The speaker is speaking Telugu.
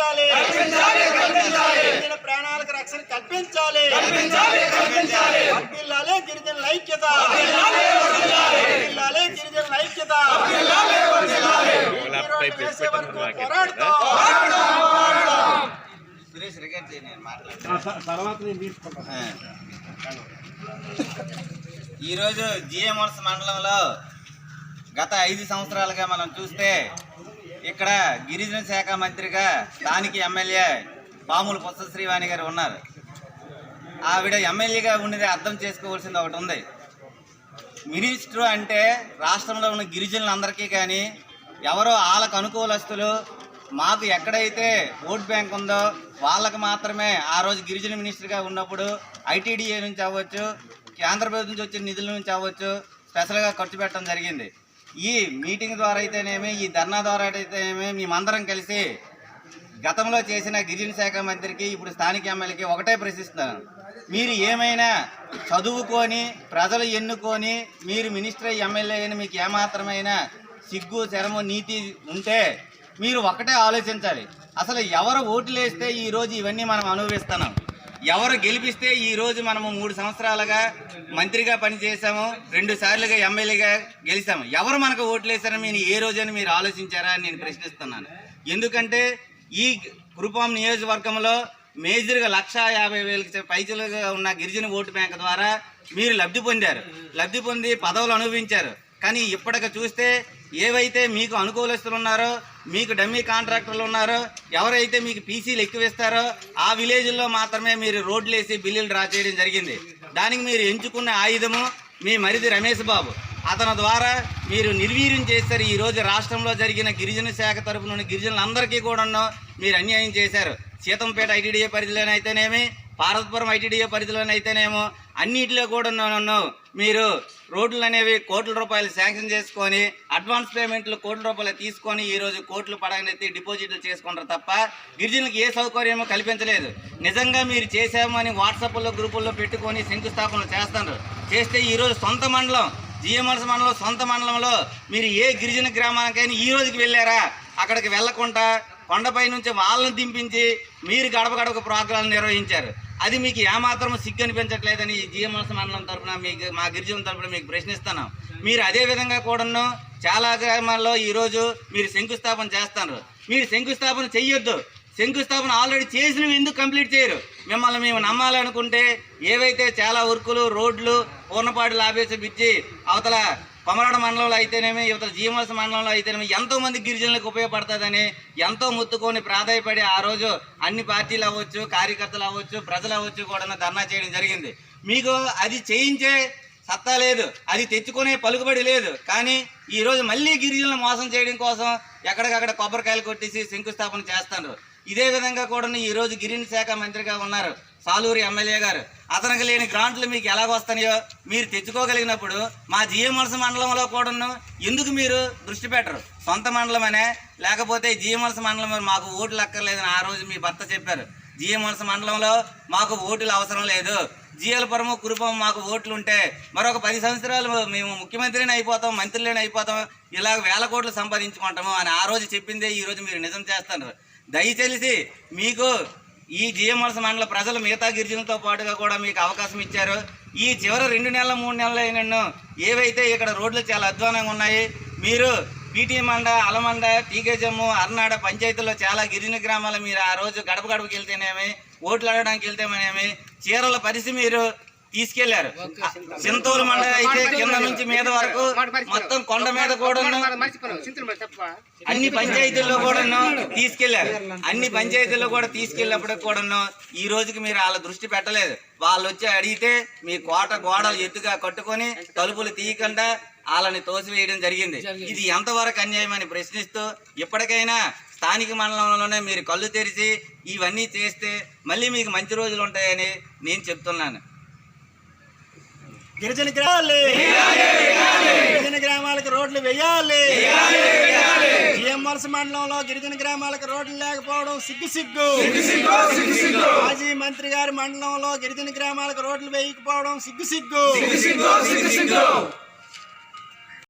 కల్పించాలి. గిరిజన ప్రాణాలకు రక్షణ కల్పించాలి. వర్ధిల్లాలే గిరిజనుల ఐక్యత. వర్ధిల్లాలే. గిరిజనుల ఐక్యత. ఈరోజు జిఎంఎస్ మండలంలో గత ఐదు సంవత్సరాలుగా మనం చూస్తే ఇక్కడ గిరిజన శాఖ మంత్రిగా స్థానిక ఎమ్మెల్యే పాముల పుష్ప శ్రీవాణి గారు ఉన్నారు. ఆవిడ ఎమ్మెల్యేగా ఉండేది అర్థం చేసుకోవాల్సింది ఒకటి ఉంది. మినిస్టర్ అంటే రాష్ట్రంలో ఉన్న గిరిజనులందరికీ కానీ ఎవరో వాళ్ళకు అనుకూలస్తులు మాకు ఎక్కడైతే ఓట్ బ్యాంక్ ఉందో వాళ్ళకి మాత్రమే ఆ రోజు గిరిజన మినిస్టర్గా ఉన్నప్పుడు ఐటీడీఏ నుంచి అవ్వచ్చు కేంద్ర ప్రభుత్వం నుంచి వచ్చిన నిధుల నుంచి అవ్వచ్చు స్పెషల్గా ఖర్చు పెట్టడం జరిగింది. ఈ మీటింగ్ ద్వారా అయితేనేమి ఈ ధర్నా ద్వారా అయితేనేమి మేమందరం కలిసి గతంలో చేసిన గిరిజన శాఖ మంత్రికి ఇప్పుడు స్థానిక ఎమ్మెల్యేకి ఒకటే ప్రశ్నిస్తున్నాను. మీరు ఏమైనా చదువుకొని ప్రజలు ఎన్నుకొని మీరు మినిస్టర్ ఎమ్మెల్యే అని మీకు ఏమాత్రమైన సిగ్గు శరము నీతి ఉంటే మీరు ఒకటే ఆలోచించాలి. అసలు ఎవరు ఓట్లు వేస్తే ఈరోజు ఇవన్నీ మనం అనుభవిస్తున్నాం? ఎవరు గెలిపిస్తే ఈ రోజు మనము మూడు సంవత్సరాలుగా మంత్రిగా పనిచేసాము రెండు సార్లుగా ఎమ్మెల్యేగా గెలిచాము. ఎవరు మనకు ఓట్లు మీరు ఏ రోజని మీరు ఆలోచించారా అని నేను ప్రశ్నిస్తున్నాను. ఎందుకంటే ఈ కురుపాం నియోజకవర్గంలో మేజర్గా లక్ష యాభై వేలకి పైచలుగా ఉన్న గిరిజన ఓటు బ్యాంక్ ద్వారా మీరు లబ్ధి పొందారు. లబ్ధి పొంది పదవులు అనుభవించారు. కానీ ఇప్పటికి చూస్తే ఏవైతే మీకు అనుకూలస్తులు ఉన్నారో మీకు డమ్మీ కాంట్రాక్టర్లు ఉన్నారు. ఎవరైతే మీకు పీసీలు ఎక్కువ ఇస్తారో ఆ విలేజ్లో మాత్రమే మీరు రోడ్లు వేసి బిల్లులు డ్రా చేయడం జరిగింది. దానికి మీరు ఎంచుకున్న ఆయుధము మీ మరిది రమేష్ బాబు. అతని ద్వారా మీరు నిర్వీర్యం చేశారు. ఈరోజు రాష్ట్రంలో జరిగిన గిరిజన శాఖ తరపున గిరిజనులందరికీ కూడా మీరు అన్యాయం చేశారు. సీతంపేట ఐటీడీఏ పరిధిలోనైతేనేమి పార్వతపురం ఐటీడీఏ పరిధిలోనైతేనేమో అన్నిటిలో కూడా మీరు రోడ్లు అనేవి కోట్ల రూపాయలు శాంక్షన్ చేసుకొని అడ్వాన్స్ పేమెంట్లు కోట్ల రూపాయలు తీసుకొని ఈ రోజు కోట్లు పడగనెత్తి డిపాజిట్లు చేసుకుంటారు తప్ప గిరిజనులకు ఏ సౌకర్యమో కల్పించలేదు. నిజంగా మీరు చేశామని వాట్సాప్లో గ్రూపుల్లో పెట్టుకొని శంకుస్థాపనలు చేస్తున్నారు చేస్తే ఈరోజు సొంత మండలం జిఎంఎస్ మండలం సొంత మండలంలో మీరు ఏ గిరిజన గ్రామానికైనా ఈ రోజుకి వెళ్ళారా? అక్కడికి వెళ్ళకుండా కొండపై నుంచి వాళ్ళని దింపించి మీరు గడప గడప ప్రోగ్రాం నిర్వహించారు. అది మీకు ఏమాత్రం సిగ్గు అనిపించట్లేదని ఈ మండలం తరపున మీకు మా గిరిజన తరపున మీకు ప్రశ్నిస్తున్నాం. మీరు అదే విధంగా కూడాను చాలా గ్రామాల్లో ఈరోజు మీరు శంకుస్థాపన చేస్తారు. మీరు శంకుస్థాపన చెయ్యొద్దు. శంకుస్థాపన ఆల్రెడీ చేసినవి ఎందుకు కంప్లీట్ చేయరు? మిమ్మల్ని మేము నమ్మాలనుకుంటే ఏవైతే చాలా వర్కులు రోడ్లు పూర్ణపాటి లాభేసి బిచ్చి అవతల కొమరాడ మండలంలో అయితేనేమి ఇవతల జీఎంఎస్ మండలంలో అయితేనేమి ఎంతో మంది గిరిజనులకు ఉపయోగపడుతుందని ఎంతో ముత్తుకొని ప్రాధాయపడి ఆ రోజు అన్ని పార్టీలు అవ్వచ్చు కార్యకర్తలు అవ్వచ్చు ప్రజలు అవ్వచ్చు కూడా ధర్నా చేయడం జరిగింది. మీకు అది చేయించే సత్తా లేదు అది తెచ్చుకునే పలుకుబడి లేదు. కానీ ఈరోజు మళ్ళీ గిరిజనులు మోసం చేయడం కోసం ఎక్కడికక్కడ కొబ్బరికాయలు కొట్టేసి శంకుస్థాపన చేస్తారు ఇదే విధంగా కూడా ఈ రోజు గిరిజన శాఖ మంత్రిగా ఉన్నారు సాలూరి ఎమ్మెల్యే గారు. అతనికి లేని గ్రాంట్లు మీకు ఎలాగ వస్తాయో మీరు తెచ్చుకోగలిగినప్పుడు మా జిఎంఎల్స్ మండలంలో కూడాను ఎందుకు మీరు దృష్టి పెట్టరు? సొంత మండలమనే లేకపోతే జిఎంఎల్స్ మండలం మాకు ఓట్లు అక్కర్లేదని ఆ రోజు మీ భర్త చెప్పారు. జిఎంఎల్స్ మండలంలో మాకు ఓటులు అవసరం లేదు. జిఎల్పురము కురుపం మాకు ఓట్లు ఉంటే మరొక పది సంవత్సరాలు మేము ముఖ్యమంత్రిని అయిపోతాం మంత్రులని అయిపోతాం ఇలాగ వేల కోట్లు సంపాదించుకుంటాము అని ఆ రోజు చెప్పిందే ఈరోజు మీరు నిజం చేస్తున్నారు. దయచేసి మీకు ఈ జిఎంఎల్స్ మండల ప్రజలు మిగతా గిరిజనులతో పాటుగా కూడా మీకు అవకాశం ఇచ్చారు. ఈ చివరి రెండు నెలల మూడు నెలలు అయినను ఏవైతే ఇక్కడ రోడ్లు చాలా అధ్వానంగా ఉన్నాయి మీరు పీటీ మండ అలమండ టీకేజమ్ము అర్నాడ పంచాయతీలో చాలా గిరిజన గ్రామాలు మీరు ఆ రోజు గడప గడపకి వెళ్తేనేమి ఓట్లు అడగడానికి వెళ్తేమనేమి చీరల పరిస్థితి మీరు తీసుకెళ్ళారు. సింతూరు మండ అయితే కింద నుంచి మీద వరకు మొత్తం కొండ మీద కూడా అన్ని పంచాయతీల్లో కూడాను తీసుకెళ్ళారు. అన్ని పంచాయతీల్లో కూడా తీసుకెళ్ళినప్పుడు కూడాను ఈ రోజుకి మీరు వాళ్ళ దృష్టి పెట్టలేదు. వాళ్ళు వచ్చి అడిగితే మీ కోట గోడలు ఎత్తుగా కట్టుకొని తలుపులు తీయకుండా వాళ్ళని తోసివేయడం జరిగింది. ఇది ఎంతవరకు అన్యాయం అని ప్రశ్నిస్తూ ఇప్పటికైనా స్థానిక మండలంలోనే మీరు కళ్ళు తెరిచి ఇవన్నీ చేస్తే మళ్ళీ మీకు మంచి రోజులు ఉంటాయని నేను చెప్తున్నాను. గిరిజన గ్రామాలే. గిరిజన గ్రామాలకు రోడ్లు వేయాలి. జిఎంఆర్సి మండలంలో గిరిజన గ్రామాలకు రోడ్లు లేకపోవడం సిగ్గు సిగ్గు. మాజీ మంత్రి గారి మండలంలో గిరిజన గ్రామాలకు రోడ్లు వేయకపోవడం సిగ్గు సిగ్గు.